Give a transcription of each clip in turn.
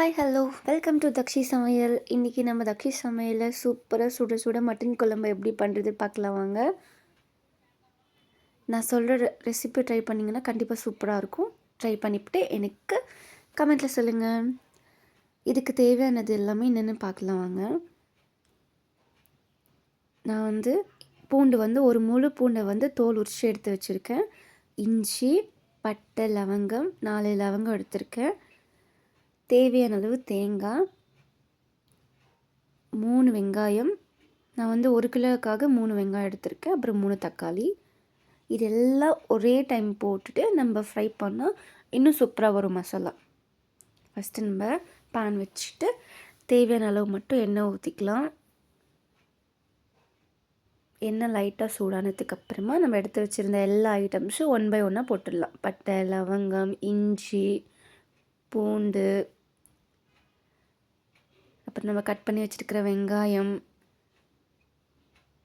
Hi hello welcome to Dakshi சமையல் இன்றைக்கி நம்ம தக்ஷி சமையலில் சூப்பராக சுட சுட மட்டன் குழம்பு எப்படி பண்ணுறது பார்க்கலாம் வாங்க. நான் சொல்கிற ரெசிபி ட்ரை பண்ணிங்கன்னா கண்டிப்பாக சூப்பராக இருக்கும். ட்ரை பண்ணிவிட்டு எனக்கு கமெண்ட்டில் சொல்லுங்கள் இதுக்கு தேவையானது எல்லாமே என்னென்னு பார்க்கலாம் வாங்க. நான் வந்து பூண்டு வந்து ஒரு முழு பூண்டை வந்து தோல் உரிச்சு எடுத்து வச்சுருக்கேன். இஞ்சி பட்டை லவங்கம் நாலு லவங்கம் எடுத்திருக்கேன். தேவையான அளவு தேங்காய் மூணு வெங்காயம். நான் வந்து ஒரு கிலோக்காக மூணு வெங்காயம் எடுத்திருக்கேன். அப்புறம் மூணு தக்காளி. இது எல்லாம் ஒரே டைம் போட்டுட்டு நம்ம ஃப்ரை பண்ணால் இன்னும் சூப்பராக வரும் மசாலா. ஃபஸ்ட்டு நம்ம பேன் வச்சுட்டு தேவையான அளவு மட்டும் எண்ணெய் ஊற்றிக்கலாம் எண்ணெய் லைட்டாக சூடானதுக்கு அப்புறமா நம்ம எடுத்து வச்சுருந்த எல்லா ஐட்டம்ஸும் ஒன் பை ஒன்னாக போட்டுடலாம். பட்டை லவங்கம் இஞ்சி பூண்டு அப்புறம் நம்ம கட் பண்ணி வச்சுருக்கிற வெங்காயம்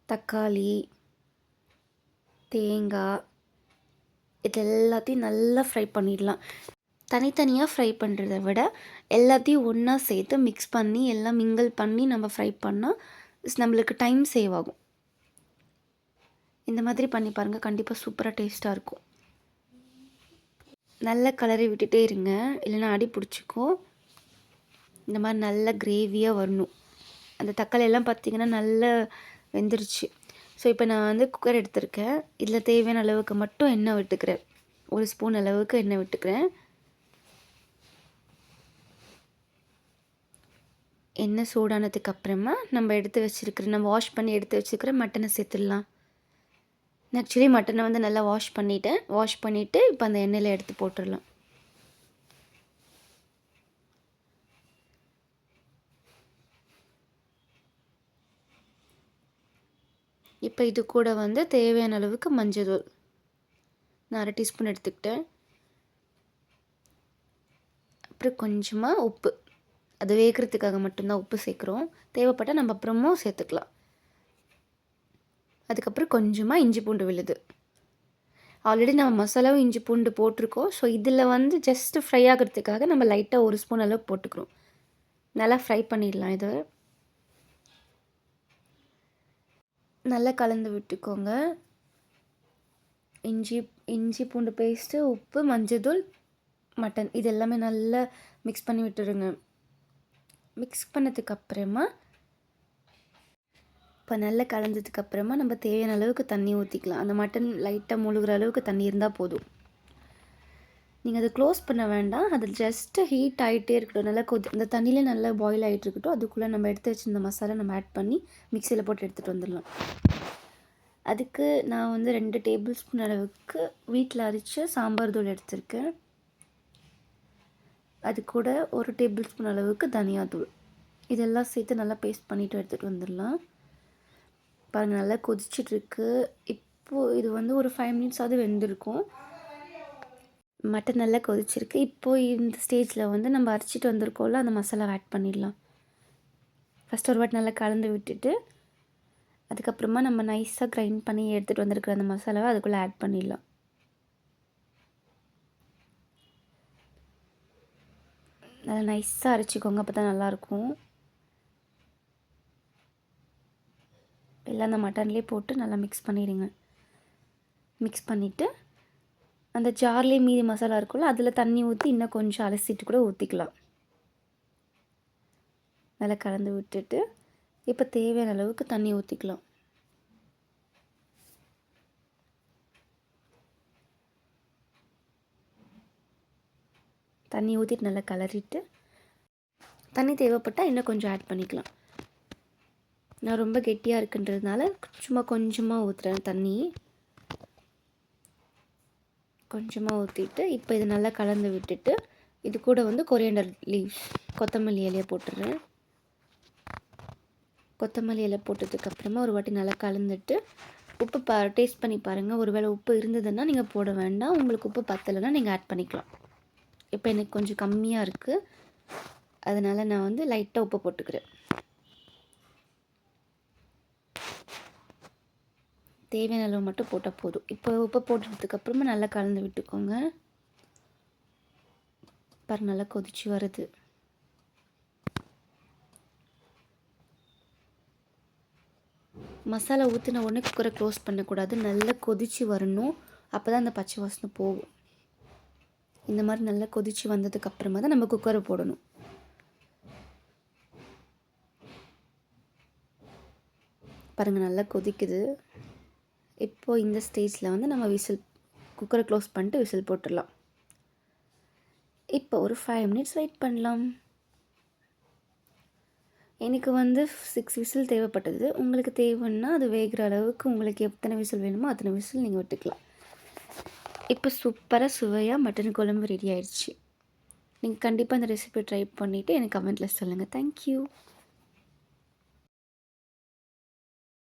தக்காளி தேங்காய் இது எல்லாத்தையும் நல்லா ஃப்ரை பண்ணிடலாம். தனித்தனியாக ஃப்ரை பண்ணுறத விட எல்லாத்தையும் ஒன்றா சேர்த்து மிக்ஸ் பண்ணி எல்லாம் மிங்கிள் பண்ணி நம்ம ஃப்ரை பண்ணால் நம்மளுக்கு டைம் சேவ் ஆகும். இந்த மாதிரி பண்ணி பாருங்கள் கண்டிப்பாக சூப்பராக டேஸ்ட்டாக இருக்கும். நல்ல கலரை விட்டுட்டே இருங்க. இல்லைன்னா அடி பிடிச்சிக்கும். இந்த மாதிரி நல்ல கிரேவியாக வரணும். அந்த தக்காளி எல்லாம் பார்த்திங்கன்னா நல்லா வெந்துருச்சு. ஸோ இப்போ நான் வந்து குக்கர் எடுத்திருக்கேன். இதில் தேவையான அளவுக்கு மட்டும் எண்ணெய் விட்டுக்கிறேன். ஒரு ஸ்பூன் அளவுக்கு எண்ணெய் விட்டுக்கிறேன். எண்ணெய் சூடானதுக்கு அப்புறமா நம்ம எடுத்து வச்சுருக்கிற நம்ம வாஷ் பண்ணி எடுத்து வச்சுருக்கிற மட்டனை சேர்த்துடலாம். ஆக்சுவலி மட்டனை வந்து நல்லா வாஷ் பண்ணிவிட்டேன் வாஷ் பண்ணிவிட்டு இப்போ அந்த எண்ணெயில் எடுத்து போட்டுடலாம். இப்போ இது கூட வந்து தேவையான அளவுக்கு மஞ்சள் தூள் நான் அரை டீஸ்பூன் எடுத்துக்கிட்டேன். அப்புறம் கொஞ்சமாக உப்பு. அது வேகிறதுக்காக மட்டும்தான் உப்பு சேர்க்குறோம். தேவைப்பட்டால் நம்ம அப்புறமும் சேர்த்துக்கலாம். அதுக்கப்புறம் கொஞ்சமாக இஞ்சி பூண்டு விழுது. ஆல்ரெடி நம்ம மசாலாவும் இஞ்சி பூண்டு போட்டிருக்கோம். ஸோ இதில் வந்து ஜஸ்ட்டு ஃப்ரை ஆகிறதுக்காக நம்ம லைட்டாக ஒரு ஸ்பூன் அளவு போட்டுக்கிறோம். நல்லா ஃப்ரை பண்ணிடலாம் இதை. நல்லா கலந்து விட்டுக்கோங்க. இஞ்சி இஞ்சி பூண்டு பேஸ்ட்டு உப்பு மஞ்சள் மட்டன் இது எல்லாமே நல்லா மிக்ஸ் பண்ணி விட்டுருங்க. மிக்ஸ் பண்ணதுக்கு அப்புறமா இப்போ நல்லா கலந்ததுக்கப்புறமா நம்ம தேவையான அளவுக்கு தண்ணி ஊற்றிக்கலாம் அந்த மட்டன் லைட்டாக முழுகிற அளவுக்கு தண்ணி இருந்தால் போதும். நீங்கள் அதை க்ளோஸ் பண்ண வேண்டாம். அது ஜஸ்ட்டு ஹீட் ஆகிட்டே இருக்கட்டும். நல்லா கொதி அந்த தண்ணியிலே நல்லா பாயில் ஆகிட்டு இருக்கட்டும். அதுக்குள்ளே நம்ம எடுத்து வச்சுருந்த மசாலா நம்ம ஆட் பண்ணி மிக்சியில் போட்டு எடுத்துகிட்டு வந்துடலாம். அதுக்கு நான் வந்து ரெண்டு டேபிள் ஸ்பூன் அளவுக்கு வீட்டில் அரைச்சி சாம்பார் தூள் எடுத்திருக்கேன். அது கூட ஒரு டேபிள் ஸ்பூன் அளவுக்கு தனியாத்தூள் இதெல்லாம் சேர்த்து நல்லா பேஸ்ட் பண்ணிவிட்டு எடுத்துகிட்டு வந்துடலாம். பாருங்கள் நல்லா கொதிச்சிட்ருக்கு இப்போது இது வந்து ஒரு ஃபைவ் மினிட்ஸாவது வெந்திருக்கும். மட்டன் நல்லா கொதிச்சிருக்கு. இப்போது இந்த ஸ்டேஜில் வந்து நம்ம அரைச்சிட்டு வந்திருக்கோம்ல அந்த மசாலாவை ஆட் பண்ணிடலாம். ஃபஸ்ட் ஒரு வாட்டி நல்லா கலந்து விட்டுட்டு அதுக்கப்புறமா நம்ம நைஸாக கிரைண்ட் பண்ணி எடுத்துகிட்டு வந்திருக்கிற அந்த மசாலாவை அதுக்குள்ளே ஆட் பண்ணிடலாம். நல்லா நைஸாக அரைச்சிக்கோங்க அப்போ தான் நல்லாயிருக்கும். எல்லாம் அந்த மட்டன்லேயே போட்டு நல்லா மிக்ஸ் பண்ணிடுங்க. மிக்ஸ் பண்ணிவிட்டு அந்த ஜார்லேயே மீதி மசாலா இருக்கும்ல அதில் தண்ணி ஊற்றி இன்னும் கொஞ்சம் அலசிட்டு கூட ஊற்றிக்கலாம் நல்லா கலந்து விட்டுட்டு இப்போ தேவையான அளவுக்கு தண்ணி ஊற்றிக்கலாம் தண்ணி ஊற்றிட்டு நல்லா கலரிட்டு தண்ணி தேவைப்பட்டால் இன்னும் கொஞ்சம் ஆட் பண்ணிக்கலாம். நான் ரொம்ப கெட்டியாக இருக்குன்றதுனால சும்மா கொஞ்சமாக ஊற்றுறேன் தண்ணி. கொஞ்சமாக ஊற்றிட்டு இப்போ இது நல்லா கலந்து விட்டுட்டு இது கூட வந்து கொரியண்டர் லீவ்ஸ் கொத்தமல்லி இலையை போட்டுடுறேன் கொத்தமல்லி இலை போட்டதுக்கப்புறமா ஒரு வாட்டி நல்லா கலந்துட்டு உப்பு பா டேஸ்ட் பண்ணி பாருங்கள் ஒரு வேளை உப்பு இருந்ததுன்னா நீங்கள் போட வேண்டாம். உங்களுக்கு உப்பு பத்தலைன்னா நீங்கள் ஆட் பண்ணிக்கலாம். இப்போ எனக்கு கொஞ்சம் கம்மியாக இருக்குது அதனால் நான் வந்து லைட்டாக உப்பு போட்டுக்கிறேன். தேவையான அளவு மட்டும் போட்டால் போதும். இப்போ உப்பு போட்டதுக்கப்புறமா நல்லா கலந்து விட்டுக்கோங்க. பாரு நல்லா கொதிச்சு வருது. மசாலா ஊற்றின உடனே குக்கரை க்ளோஸ் பண்ணக்கூடாது. நல்லா கொதித்து வரணும். அப்போ தான் அந்த பச்சை வாசனை போகும். இந்த மாதிரி நல்லா கொதித்து வந்ததுக்கப்புறமா தான் நம்ம குக்கரை போடணும். பாருங்கள் நல்லா கொதிக்குது. இப்போது இந்த ஸ்டேஜில் வந்து நம்ம விசில் குக்கரை க்ளோஸ் பண்ணிட்டு விசில் போட்டுடலாம். இப்போ ஒரு ஃபைவ் மினிட்ஸ் வெயிட் பண்ணலாம். எனக்கு வந்து சிக்ஸ் விசில் தேவைப்பட்டது. உங்களுக்கு தேவைன்னா அது வேகிற அளவுக்கு உங்களுக்கு எத்தனை விசில் வேணுமோ அத்தனை விசில் நீங்கள் விட்டுக்கலாம். இப்போ சூப்பராக சுவையாக மட்டன் குழம்பு ரெடி ஆயிடுச்சு. நீங்கள் கண்டிப்பாக அந்த ரெசிபி ட்ரை பண்ணிவிட்டு எனக்கு கமெண்ட்டில் சொல்லுங்கள் தேங்க்யூ